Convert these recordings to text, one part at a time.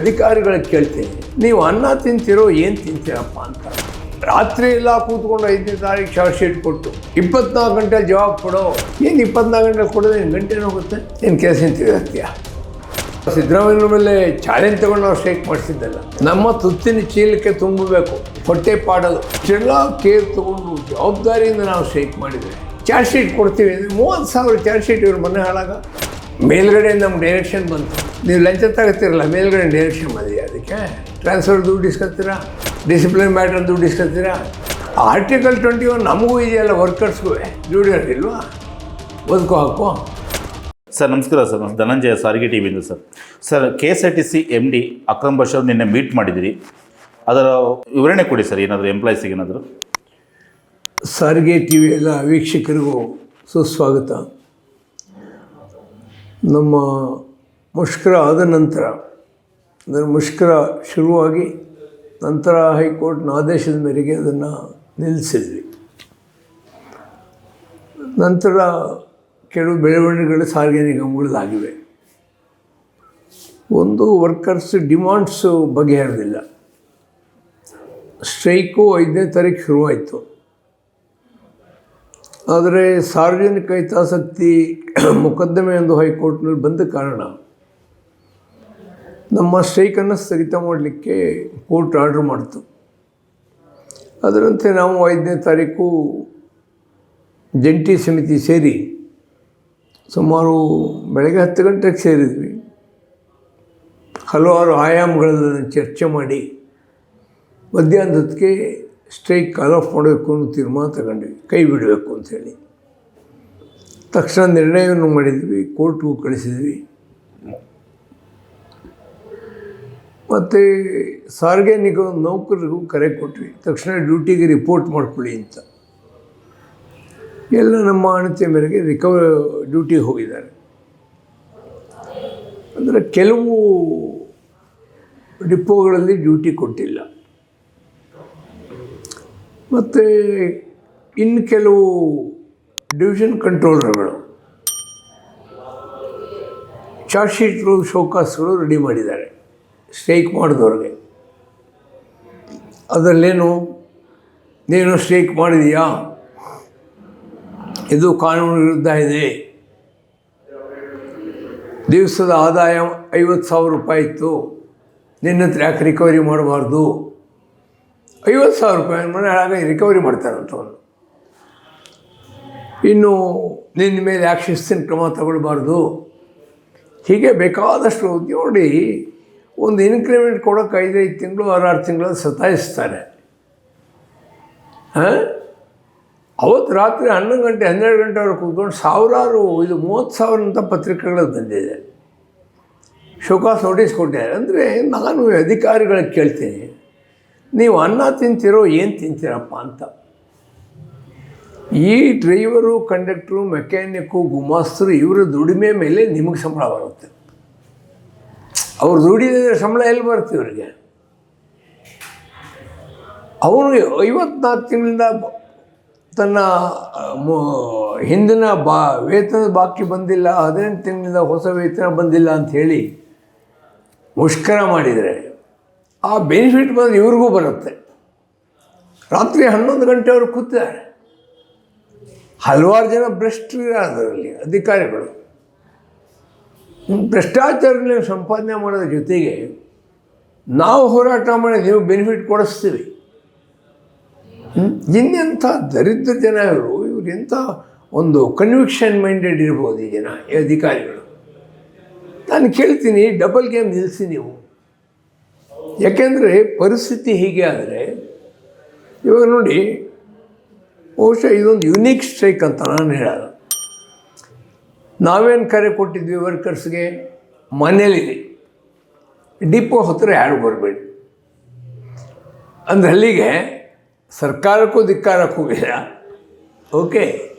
ಅಧಿಕಾರಿಗಳಿಗೆ ಕೇಳ್ತೀನಿ. ನೀವು ಅನ್ನ ತಿಂತೀರೋ ಏನು ತಿಂತೀರಪ್ಪ ಅಂತ. ರಾತ್ರಿ ಎಲ್ಲ ಕೂತ್ಕೊಂಡು ಐದನೇ ತಾರೀಕು ಚಾರ್ಜ್ ಶೀಟ್ ಕೊಟ್ಟು ಇಪ್ಪತ್ನಾಲ್ಕು ಗಂಟೆ ಜವಾಬ್ ಕೊಡೋ. ಏನು ಇಪ್ಪತ್ನಾಲ್ಕು ಗಂಟೆ ಕೊಡೋದು ಏನು ಗಂಟೆ ಹೋಗುತ್ತೆ ಏನು ಕೆಲಸ ತಿರುಗತ್ತೀಯ ಸಿದ್ದರಾಮಯ್ಯನ ಮೇಲೆ ಚಾಲೆಂಜ್ ತಗೊಂಡು ನಾವು ಸ್ಟ್ರೈಕ್ ಮಾಡಿಸಿದ್ದಲ್ಲ. ನಮ್ಮ ತುತ್ತಿನ ಚೀಲಕ್ಕೆ ತುಂಬಬೇಕು. ಹೊಟ್ಟೆ ಪಾಡೋದು. ಇಷ್ಟೆಲ್ಲ ಕೇರ್ ತಗೊಂಡು ಜವಾಬ್ದಾರಿಯಿಂದ ನಾವು ಸ್ಟ್ರೈಕ್ ಮಾಡಿದ್ವಿ ಚಾರ್ಜ್ ಶೀಟ್ ಕೊಡ್ತೀವಿ. ಅಂದರೆ ಮೂವತ್ತು ಸಾವಿರ ಚಾರ್ಜ್ ಶೀಟ್ ಇವ್ರ ಮನೆ ಹಾಳಾಗ. ಮೇಲ್ಗಡೆ ನಮ್ಗೆ ಡೈರೆಕ್ಷನ್ ಬಂತು. ನೀವು ಲಂಚ ತಗೋತಿರಲ್ಲ ಮೇಲ್ಗಡೆ ಡೈರೆಕ್ಷನ್ ಬಂದಿದೆ ಅದಕ್ಕೆ. ಟ್ರಾನ್ಸ್ಫರ್ ದುಡ್ಡು ಇಸ್ಕೊತೀರಾ? ಡಿಸಿಪ್ಲಿನ್ ಮ್ಯಾಟ್ರ್ ದುಡ್ಡು ಇಸ್ಕೊತೀರಾ? ಆರ್ಟಿಕಲ್ ಟ್ವೆಂಟಿ ಒನ್ ನಮಗೂ ಇದೆಯಲ್ಲ ವರ್ಕರ್ಸ್ಗೂ ಜೂಡಿ ಇಲ್ವಾ? ಬದುಕು ಹಾಕು ಸರ್ ನಮಸ್ಕಾರ ಸರ್. ನಾನು ಧನಂಜಯ ಸಾರಿಗೆ ಟಿ ವಿಯಿಂದ sir. Sir K S R T C M D Akram ನಿನ್ನೆ ಮೀಟ್ ಮಾಡಿದಿರಿ. ಅದರ ವಿವರಣೆ ಕೊಡಿ ಸರ್ ಏನಾದರೂ ಎಂಪ್ಲಾಯೀಸಿಗೆ ಏನಾದರೂ. ಸಾರಿಗೆ ಟಿ ವಿ ಎಲ್ಲ ವೀಕ್ಷಕರಿಗೂ ಸುಸ್ವಾಗತ. ನಮ್ಮ ಮುಷ್ಕರ ಆದ ನಂತರ, ಅಂದರೆ ಮುಷ್ಕರ ಶುರುವಾಗಿ ನಂತರ ಹೈಕೋರ್ಟ್ನ ಆದೇಶದ ಮೇರೆಗೆ ಅದನ್ನು ನಿಲ್ಲಿಸಿದ್ವಿ. ನಂತರ ಕೆಲವು ಬೆಳವಣಿಗೆಗಳು ಸಾರಿಗೆ ನಿಗಮಗಳಾಗಿವೆ. ಒಂದು ವರ್ಕರ್ಸ್ ಡಿಮಾಂಡ್ಸು ಬಗೆಹರಿದಿಲ್ಲ. ಸ್ಟ್ರೈಕು ಐದನೇ ತಾರೀಕು ಶುರುವಾಯಿತು. ಆದರೆ ಸಾರ್ವಜನಿಕ ಹಿತಾಸಕ್ತಿ ಮೊಕದ್ದಮೆ ಎಂದು ಹೈಕೋರ್ಟ್ನಲ್ಲಿ ಬಂದ ಕಾರಣ ನಮ್ಮ ಸ್ಟ್ರೈಕನ್ನು ಸ್ಥಗಿತ ಮಾಡಲಿಕ್ಕೆ ಕೋರ್ಟ್ ಆರ್ಡ್ರ್ ಮಾಡಿತು. ಅದರಂತೆ ನಾವು ಐದನೇ ತಾರೀಕು ಜಂಟಿ ಸಮಿತಿ ಸೇರಿ ಸುಮಾರು ಬೆಳಗ್ಗೆ ಹತ್ತು ಗಂಟೆಗೆ ಸೇರಿದ್ವಿ. ಹಲವಾರು ಆಯಾಮಗಳನ್ನು ಚರ್ಚೆ ಮಾಡಿ ಮಧ್ಯಾಹ್ನದಕ್ಕೆ ಸ್ಟ್ರೈಕ್ ಕಾಲ್ ಆಫ್ ಮಾಡಬೇಕು ಅನ್ನೋ ತೀರ್ಮಾನ ತಗೊಂಡ್ವಿ. ಕೈ ಬಿಡಬೇಕು ಅಂಥೇಳಿ ತಕ್ಷಣ ನಿರ್ಣಯವನ್ನು ಮಾಡಿದ್ವಿ. ಕೋರ್ಟ್ಗೂ ಕಳಿಸಿದ್ವಿ. ಮತ್ತು ಸಾರಿಗೆ ನಿಗಮ ನೌಕರರಿಗೂ ಕರೆ ಕೊಟ್ವಿ. ತಕ್ಷಣ ಡ್ಯೂಟಿಗೆ ರಿಪೋರ್ಟ್ ಮಾಡ್ಕೊಳ್ಳಿ ಅಂತ. ಎಲ್ಲ ನಮ್ಮ ಅಣತಿಯ ಮೇರೆಗೆ ರಿಕವರ್ ಡ್ಯೂಟಿಗೆ ಹೋಗಿದ್ದಾರೆ. ಅಂದರೆ ಕೆಲವು ಡಿಪೋಗಳಲ್ಲಿ ಡ್ಯೂಟಿ ಕೊಟ್ಟಿಲ್ಲ. ಮತ್ತು ಇನ್ನು ಕೆಲವು ಡಿವಿಷನ್ ಕಂಟ್ರೋಲರ್ಗಳು ಚಾರ್ಜ್ ಶೀಟ್ಗಳು ಶೋಕಾಸ್ಗಳು ರೆಡಿ ಮಾಡಿದ್ದಾರೆ. ಸ್ಟ್ರೈಕ್ ಮಾಡಿದವ್ರಿಗೆ. ಅದರಲ್ಲೇನು, ನೀನು ಸ್ಟ್ರೈಕ್ ಮಾಡಿದೀಯಾ? ಇದು ಕಾನೂನು ವಿರುದ್ಧ ಇದೆ. ದಿವಸದ ಆದಾಯ ಐವತ್ತು ಸಾವಿರ ರೂಪಾಯಿ ಇತ್ತು. ನಿನ್ನ ಹತ್ರ ಯಾಕೆ ರಿಕವರಿ ಮಾಡಬಾರ್ದು? ಐವತ್ತು ಸಾವಿರ ರೂಪಾಯಿ ಮನೆ ಹಾಳಾಗ ರಿಕವರಿ ಮಾಡ್ತಾರಂಥವ್ರು ಇನ್ನು ನಿನ್ನ ಮೇಲೆ ಯಾಕೆ ಶಿಸ್ತಿನ ಕ್ರಮ ತಗೊಳ್ಬಾರ್ದು. ಹೀಗೆ ಬೇಕಾದಷ್ಟು ನೋಡಿ ಒಂದು ಇನ್ಕ್ರಿಮೆಂಟ್ ಕೊಡೋಕೆ ಐದೈದು ತಿಂಗಳು, ಆರಾರು ತಿಂಗಳು ಸತಾಯಿಸ್ತಾರೆ. ಹಾಂ? ಅವತ್ತು ರಾತ್ರಿ ಹನ್ನೊಂದು ಗಂಟೆ, ಹನ್ನೆರಡು ಗಂಟೆವರೆಗೆ ಕೂತ್ಕೊಂಡು ಸಾವಿರಾರು, ಇದು ಮೂವತ್ತು ಸಾವಿರ ಅಂತ ಪತ್ರಿಕೆಗಳು ಬಂದಿದೆ. ಶೋಕಾಸ್ ನೋಟಿಸ್ ಕೊಟ್ಟಿದ್ದಾರೆ. ಅಂದರೆ ನಾನು ಅಧಿಕಾರಿಗಳಿಗೆ ಕೇಳ್ತೀನಿ. ನೀವು ಅನ್ನ ತಿಂತೀರೋ ಏನು ತಿಂತೀರಪ್ಪ ಅಂತ. ಈ ಡ್ರೈವರು, ಕಂಡಕ್ಟ್ರು, ಮೆಕ್ಯಾನಿಕ್ಕು, ಗುಮಾಸ್ತರು ಇವರ ದುಡಿಮೆ ಮೇಲೆ ನಿಮಗೆ ಸಂಬಳ ಬರುತ್ತೆ. ಅವ್ರು ದುಡಿದಿದ್ರೆ ಸಂಬಳ ಎಲ್ಲಿ ಬರುತ್ತೆ ಇವರಿಗೆ? ಅವನು ಐವತ್ನಾಲ್ಕು ತಿಂಗಳಿಂದ ತನ್ನ ಹಿಂದಿನ ಬಾ, ವೇತನದ ಬಾಕಿ ಬಂದಿಲ್ಲ, ಹದಿನೆಂಟು ತಿಂಗಳಿಂದ ಹೊಸ ವೇತನ ಬಂದಿಲ್ಲ ಅಂಥೇಳಿ ಮುಷ್ಕರ ಮಾಡಿದರೆ ಆ ಬೆನಿಫಿಟ್ ಬಂದು ಇವ್ರಿಗೂ ಬರುತ್ತೆ. ರಾತ್ರಿ ಹನ್ನೊಂದು ಗಂಟೆವರೆಗೆ ಕೂತಿದ್ದಾರೆ. ಹಲವಾರು ಜನ ಭ್ರಷ್ಟರು ಅದರಲ್ಲಿ ಅಧಿಕಾರಿಗಳು. ಭ್ರಷ್ಟಾಚಾರದಲ್ಲಿ ಸಂಪಾದನೆ ಮಾಡೋದ್ರ ಜೊತೆಗೆ ನಾವು ಹೋರಾಟ ಮಾಡಿ ನೀವು ಬೆನಿಫಿಟ್ ಕೊಡಿಸ್ತೀವಿ? ಇನ್ನೆಂಥ ದರಿದ್ರ ಜನ ಇವರು ಇವ್ರು ಎಂಥ ಒಂದು ಕನ್ವಿಕ್ಷನ್ ಮೈಂಡೆಡ್ ಇರ್ಬೋದು ಈ ಜನ, ಈ ಅಧಿಕಾರಿಗಳು. ನಾನು ಕೇಳ್ತೀನಿ ಡಬಲ್ ಗೇಮ್ ನಿಲ್ಲಿಸಿ ನೀವು. ಯಾಕೆಂದರೆ ಪರಿಸ್ಥಿತಿ ಹೀಗೆ ಆದರೆ, ಇವಾಗ ನೋಡಿ, ಬಹುಶಃ ಇದೊಂದು ಯುನೀಕ್ ಸ್ಟ್ರೈಕ್ ಅಂತ ನಾನು ಹೇಳೋದು ನಾವೇನು ಕರೆ ಕೊಟ್ಟಿದ್ವಿ ವರ್ಕರ್ಸ್ಗೆ ಮನೇಲಿ ಡಿಪೋ ಹತ್ತಿರ ಯಾರು ಬರಬೇಡಿ. ಅಂದ್ರೆ ಅಲ್ಲಿಗೆ ಸರ್ಕಾರಕ್ಕೂ ಧಿಕ್ಕಾರಕ್ಕೆ ಹೋಗಿಲ್ಲ. ಓಕೆ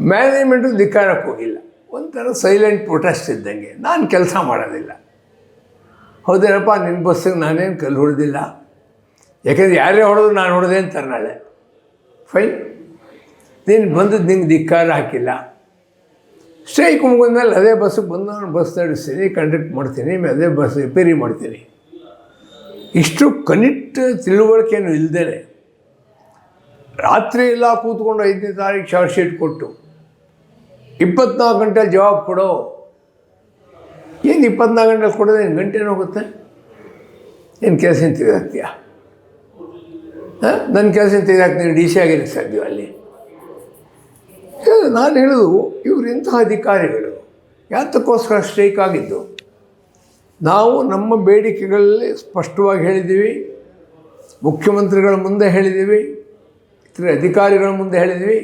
ಮ್ಯಾನೇಜ್ಮೆಂಟು ಧಿಕ್ಕಾರಕ್ಕೆ ಹೋಗಿಲ್ಲ. ಒಂಥರ ಸೈಲೆಂಟ್ ಪ್ರೊಟೆಸ್ಟ್ ಇದ್ದಂಗೆ. ನಾನು ಕೆಲಸ ಮಾಡೋದಿಲ್ಲ. ಹೌದೇನಪ್ಪ ನಿನ್ನ ಬಸ್ಸಿಗೆ ನಾನೇನು ಕಲ್ಲು ಹೊಡೆದಿಲ್ಲ? ಯಾಕೆಂದ್ರೆ ಯಾರೇ ಹೊಡೆದ್ರು ನಾನು ಹೊಡೆದೆ ಅಂತಾರೆ ನಾಳೆ. ಫೈನ್ ನೀನು ಬಂದದ್ದು ನಿಂಗೆ ಧಿಕ್ಕಾರ ಹಾಕಿಲ್ಲ. ಸ್ಟ್ರೈಕ್ ಮುಗಿದ್ಮೇಲೆ ಅದೇ ಬಸ್ಸಿಗೆ ಬಂದು ನಾನು ಬಸ್ ನಡೆಸ್ತೀನಿ ಕಂಡಕ್ಟ್ ಮಾಡ್ತೀನಿ ಅದೇ ಬಸ್ ರಿಪೇರಿ ಮಾಡ್ತೀನಿ. ಇಷ್ಟು ಕನಿಷ್ಠ ತಿಳುವಳಿಕೆಯನ್ನು ಇಲ್ಲದೇ ರಾತ್ರಿ ಎಲ್ಲ ಕೂತ್ಕೊಂಡು ಐದನೇ ತಾರೀಕು ಶಾರ್ಟ್ ಶೀಟ್ ಕೊಟ್ಟು, ಇಪ್ಪತ್ನಾಲ್ಕು ಗಂಟೆ ಜವಾಬ್ ಕೊಡೋ. ಏನು ಇಪ್ಪತ್ನಾಲ್ಕು ಗಂಟೆ ಕೊಡೋದು? ಏನು ಗಂಟೆನೂ ಹೋಗುತ್ತೆ? ಏನು ಕೆಲಸ ತೆಗೆದಾಕ್ತೀಯ ಹಾಂ? ನನ್ನ ಕೆಲಸ ತೆಗೆದಾಕ್ತೀನಿ ಡಿ ಸಿ ಆಗಿರಕ್ಕೆ ಸಾಧ್ಯ ಅಲ್ಲಿ. ನಾನು ಹೇಳೋದು, ಇವರು ಇಂತಹ ಅಧಿಕಾರಿಗಳು, ಯಾತಕ್ಕೋಸ್ಕರ ಸ್ಟ್ರೈಕ್ ಆಗಿದ್ದು? ನಾವು ನಮ್ಮ ಬೇಡಿಕೆಗಳಲ್ಲಿ ಸ್ಪಷ್ಟವಾಗಿ ಹೇಳಿದ್ದೀವಿ, ಮುಖ್ಯಮಂತ್ರಿಗಳ ಮುಂದೆ ಹೇಳಿದ್ದೀವಿ, ಇತರ ಅಧಿಕಾರಿಗಳ ಮುಂದೆ ಹೇಳಿದ್ವಿ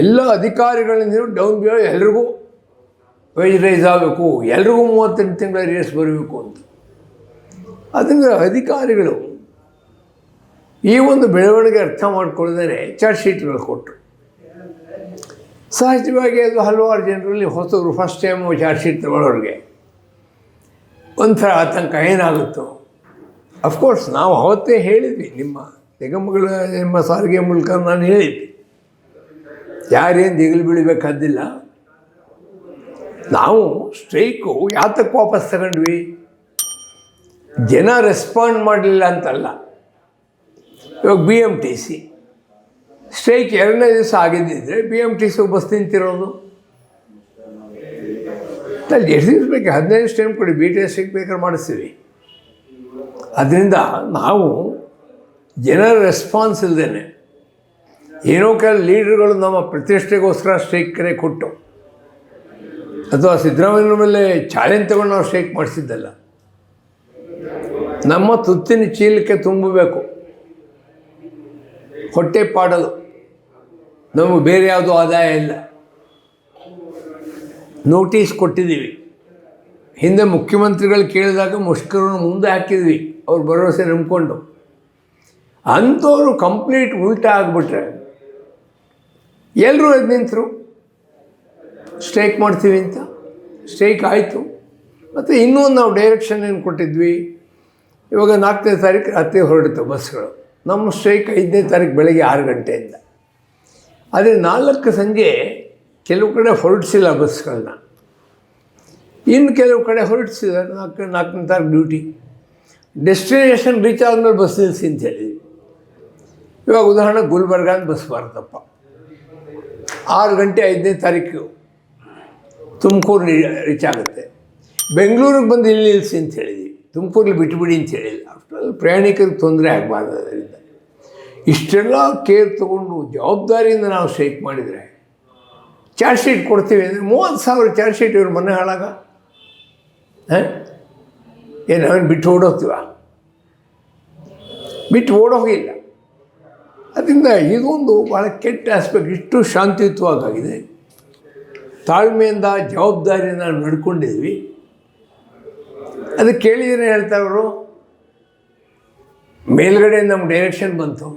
ಎಲ್ಲ ಅಧಿಕಾರಿಗಳಿಂದ ಡೌನ್ ಬಿಯೋ ಎಲ್ರಿಗೂ ವೇಜ್ ರೈಸ್ ಆಗಬೇಕು ಎಲ್ರಿಗೂ ಮೂವತ್ತೆಂಟು ತಿಂಗಳ ರೇಸ್ ಬರಬೇಕು ಅಂತ. ಅದನ್ನು ಅಧಿಕಾರಿಗಳು ಈ ಒಂದು ಬೆಳವಣಿಗೆ ಅರ್ಥ ಮಾಡಿಕೊಳ್ಳದೇ ಚಾರ್ಜ್ ಶೀಟ್ಗಳು ಕೊಟ್ಟರು ಸಹಜವಾಗಿ ಅದು ಹಲವಾರು ಜನರಲ್ಲಿ ಹೊಸರು ಫಸ್ಟ್ ಟೈಮು ಚಾರ್ಜ್ ಶೀಟ್ ತಗೊಳ್ಳೋರಿಗೆ ಒಂಥರ ಆತಂಕ ಏನಾಗುತ್ತೋ. ಅಫ್ಕೋರ್ಸ್ ನಾವು ಅವತ್ತೇ ಹೇಳಿದ್ವಿ, ನಿಮ್ಮ ನಿಗಮಗಳ, ನಿಮ್ಮ ಸಾರಿಗೆ ಮೂಲಕ ನಾನು ಹೇಳಿದ್ವಿ. ಯಾರೇನು ದಿಗಿಲು ಬೀಳಬೇಕಾದ್ದಿಲ್ಲ ನಾವು ಸ್ಟ್ರೈಕು ಯಾತಕ್ಕೆ ವಾಪಸ್ ತಗೊಂಡ್ವಿ? ಜನ ರೆಸ್ಪಾಂಡ್ ಮಾಡಲಿಲ್ಲ ಅಂತಲ್ಲ. ಇವಾಗ B M T C strike ಎರಡನೇ ದಿವಸ ಆಗಿದ್ದಿದ್ರೆ B M T C bus ನಿಂತಿರೋದು. ಅಲ್ಲಿ ಎಷ್ಟು ದಿವಸ ಬೇಕು? ಹದಿನೈದು ಟೈಮ್ ಕೊಡಿ ಬಿ ಟಿ ಎಸ್ ಬೇಕಾದ್ರೆ ಮಾಡಿಸ್ತೀವಿ. ಅದರಿಂದ ನಾವು ಜನರ ರೆಸ್ಪಾನ್ಸ್ ಇಲ್ಲದೇ ಏನೋ ಕೆಲ ಲೀಡರ್ಗಳು ನಮ್ಮ ಪ್ರತಿಷ್ಠೆಗೋಸ್ಕರ ಸ್ಟ್ರೈಕ್ ಕರೆ ಕೊಟ್ಟು. ಅಥವಾ ಸಿದ್ದರಾಮಯ್ಯನ ಮೇಲೆ ಚಾಲೆಂಜ್ ತಗೊಂಡು ನಾವು ಸ್ಟ್ರೈಕ್ ಮಾಡಿಸಿದ್ದಲ್ಲ. ನಮ್ಮ ತುತ್ತಿನ ಚೀಲಕ್ಕೆ ತುಂಬಬೇಕು. ಹೊಟ್ಟೆ ಪಾಡೋದು ನಮಗೆ ಬೇರೆ ಯಾವುದೂ ಆದಾಯ ಇಲ್ಲ. ನೋಟಿಸ್ ಕೊಟ್ಟಿದ್ದೀವಿ. ಹಿಂದೆ ಮುಖ್ಯಮಂತ್ರಿಗಳು ಕೇಳಿದಾಗ ಮುಷ್ಕರನ್ನು ಮುಂದೆ ಹಾಕಿದ್ವಿ. ಅವ್ರ ಭರವಸೆ ನಂಬಿಕೊಂಡು. ಅಂಥವ್ರು ಕಂಪ್ಲೀಟ್ ಉಲ್ಟಾ ಆಗಿಬಿಟ್ರೆ ಎಲ್ಲರೂ ಎದ್ದು ನಿಂತರು. ಸ್ಟ್ರೈಕ್ ಮಾಡ್ತೀವಿ ಅಂತ. ಸ್ಟ್ರೈಕ್ ಆಯಿತು. ಮತ್ತು ಇನ್ನೂ ನಾವು ಡೈರೆಕ್ಷನ್ ಏನು ಕೊಟ್ಟಿದ್ವಿ? ಇವಾಗ ನಾಲ್ಕನೇ ತಾರೀಕು ರಾತ್ರಿ ಹೊರಡಿತು ಬಸ್ಗಳು. ನಮ್ಮ ಸ್ಟ್ರೈಕ್ ಐದನೇ ತಾರೀಕು ಬೆಳಗ್ಗೆ ಆರು ಗಂಟೆಯಿಂದ. ಆದರೆ ನಾಲ್ಕು ಸಂಜೆ ಕೆಲವು ಕಡೆ ಹೊರಡಿಸಿಲ್ಲ ಬಸ್ಗಳನ್ನ. ಇನ್ನು ಕೆಲವು ಕಡೆ ಹೊರಡಿಸಿದ್ದಾರೆ ನಾಲ್ಕು, ನಾಲ್ಕನೇ ತಾರೀಕು ಡ್ಯೂಟಿ ಡೆಸ್ಟಿನೇಷನ್ ರೀಚ್ ಆದಮೇಲೆ ಬಸ್ ನಿಲ್ಲಿಸಿ ಅಂತ ಹೇಳಿದ್ವಿ. ಇವಾಗ ಉದಾಹರಣೆ ಗುಲ್ಬರ್ಗ ಅಂತ ಬಸ್ ಬರುತ್ತಪ್ಪ ಆರು ಗಂಟೆ ಐದನೇ ತಾರೀಕು. ತುಮಕೂರು ರೀಚ್ ಆಗುತ್ತೆ. ಬೆಂಗಳೂರಿಗೆ ಬಂದು ಇಲ್ಲಿ ನಿಲ್ಲಿಸಿ ಅಂತ ಹೇಳಿದ್ವಿ. ತುಮಕೂರಲ್ಲಿ ಬಿಟ್ಬಿಡಿ ಅಂತ ಹೇಳಿಲ್ಲ ಅಷ್ಟರಲ್ಲಿ ಪ್ರಯಾಣಿಕರಿಗೆ ತೊಂದರೆ ಆಗಬಾರ್ದು ಅದರಿಂದ ಇಷ್ಟೆಲ್ಲ ಕೇರ್ ತಗೊಂಡು ಜವಾಬ್ದಾರಿಯಿಂದ ನಾವು ಸ್ಟ್ರೈಕ್ ಮಾಡಿದರೆ ಚಾರ್ಜ್ ಶೀಟ್ ಕೊಡ್ತೀವಿ ಅಂದರೆ ಮೂವತ್ತು ಸಾವಿರ ಚಾರ್ಜ್ ಶೀಟ್ ಇವ್ರ ಮನೆ ಹಾಳಾಗ? ಹಾಂ? ಏನು ಅವನು ಬಿಟ್ಟು ಓಡೋಗ್ತೀವ? ಬಿಟ್ಟು ಓಡೋಗಿಲ್ಲ. ಅದರಿಂದ ಇದೊಂದು ಭಾಳ ಕೆಟ್ಟ ಆಸ್ಪೆಕ್ಟ್ ಇಷ್ಟು ಶಾಂತಿಯುತವಾಗಿದೆ ತಾಳ್ಮೆಯಿಂದ ಜವಾಬ್ದಾರಿಯನ್ನು ನಾವು ನಡ್ಕೊಂಡಿದ್ವಿ. ಅದು ಕೇಳಿದ್ರೆ ಹೇಳ್ತಾರೆ ಅವರು, ಮೇಲ್ಗಡೆ ನಮ್ಮ ಡೈರೆಕ್ಷನ್ ಬಂತು.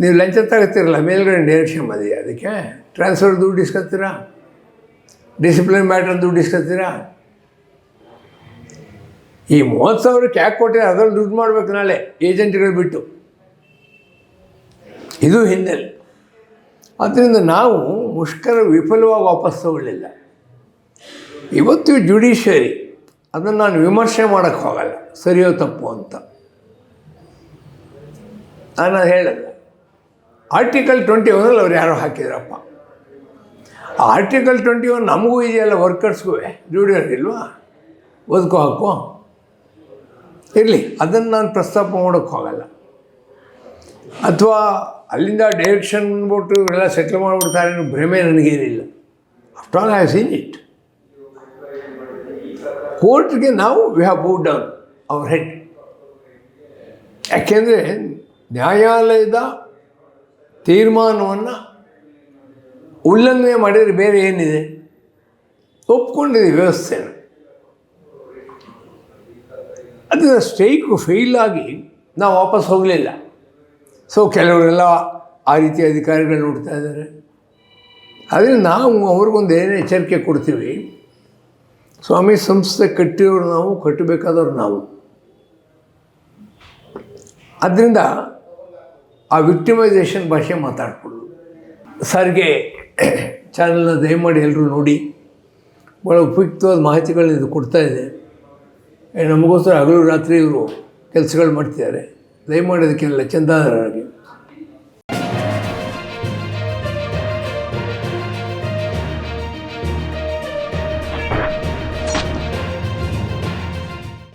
ನೀವು ಲಂಚ ತಗೋತಿರಲ್ಲ, ಮೇಲ್ಗಡೆ ಡೈರೆಕ್ಷನ್ ಬಂದಿದೆ ಅದಕ್ಕೆ ಟ್ರಾನ್ಸ್ಫರ್ ದುಡ್ಡು ಇಸ್ಕೊತೀರಾ? ಡಿಸಿಪ್ಲಿನ್ ಮ್ಯಾಟ್ರ್ ದುಡ್ಡು ಇಸ್ಕೊತೀರಾ? ಈ ಮೂವತ್ತು ಸಾವಿರಕ್ಕೆ ಯಾಕೆ ಕೊಟ್ಟರೆ ಅದರಲ್ಲಿ ದುಡ್ಡು ಮಾಡ್ಬೇಕು ನಾಳೆ ಏಜೆಂಟ್ಗಳು ಬಿಟ್ಟು. ಇದು ಹಿನ್ನೆಲೆ. ಆದ್ದರಿಂದ ನಾವು ಮುಷ್ಕರ ವಿಫಲವಾಗಿ ವಾಪಸ್ ತಗೊಳ್ಳಿಲ್ಲ. ಇವತ್ತು ಜುಡಿಷರಿ ಅದನ್ನು ನಾನು ವಿಮರ್ಶೆ ಮಾಡೋಕ್ಕೆ ಹೋಗಲ್ಲ. ಸರಿಯೋ ತಪ್ಪು ಅಂತ. ನಾನು ಹೇಳಿದೆ. ಆರ್ಟಿಕಲ್ ಟ್ವೆಂಟಿ ಒನಲ್ಲಿ ಅವ್ರು ಯಾರೋ ಹಾಕಿದ್ರಪ್ಪ. ಆರ್ಟಿಕಲ್ ಟ್ವೆಂಟಿ ಒನ್ ನಮಗೂ ಇದೆಯಲ್ಲ ವರ್ಕರ್ಸ್ಗೂ ಡ್ಯೂಟಿ ಇಲ್ವಾ? ಹಾಕೋ. ಇರಲಿ, ಅದನ್ನು ನಾನು ಪ್ರಸ್ತಾಪ ಹೋಗಲ್ಲ. ಅಥವಾ ಅಲ್ಲಿಂದ ಡೈರೆಕ್ಷನ್ ಬಿಟ್ಟು ಎಲ್ಲ ಸೆಟ್ಲ್ ಮಾಡಿಬಿಡ್ತಾರೆ ಅನ್ನೋ ಭ್ರಮೆ ನನಗೇನಿಲ್ಲ. After all I seen it ಕೋರ್ಟ್ಗೆ ನಾವು we have move down our head ಯಾಕೆಂದರೆ ನ್ಯಾಯಾಲಯದ ತೀರ್ಮಾನವನ್ನು ಉಲ್ಲಂಘನೆ ಮಾಡಿದರೆ ಬೇರೆ ಏನಿದೆ? ಒಪ್ಕೊಂಡಿದೆ ವ್ಯವಸ್ಥೆ ಅದರ ಸ್ಟ್ರೈಕು ಫೇಲ್ ಆಗಿ ನಾವು ವಾಪಸ್ ಹೋಗಲಿಲ್ಲ. ಸೊ ಕೆಲವರೆಲ್ಲ ಆ ರೀತಿ ಅಧಿಕಾರಿಗಳು ನೋಡ್ತಾ ಇದ್ದಾರೆ. ಆದರೆ ನಾವು ಅವ್ರಿಗೊಂದು ಏನು ಎಚ್ಚರಿಕೆ ಕೊಡ್ತೀವಿ, ಸ್ವಾಮಿ ಸಂಸ್ಥೆ ಕಟ್ಟಿರೋರು ನಾವು, ಕಟ್ಟಬೇಕಾದವ್ರು ನಾವು. ಆದ್ದರಿಂದ ಆ ವಿಕ್ಟಿಮೈಸೇಷನ್ ಭಾಷೆ ಮಾತಾಡ್ಕೊಡೋದು ಸರ್ಗೆ ಚಾನಲ್ನ ದಯಮಾಡಿ ಎಲ್ಲರೂ ನೋಡಿ. ಭಾಳ ಉಪಯುಕ್ತವಾದ ಮಾಹಿತಿಗಳನ್ನ ಇದು ಕೊಡ್ತಾ ಇದೆ. ನಮಗೋಸ್ಕರ ಹಗಲು ರಾತ್ರಿ ಇವರು ಕೆಲಸಗಳು ಮಾಡ್ತಿದ್ದಾರೆ. ದಯಮಾಡಿ ಅದಕ್ಕೆಲ್ಲ ಚಂದಾದಾರರಾಗಿ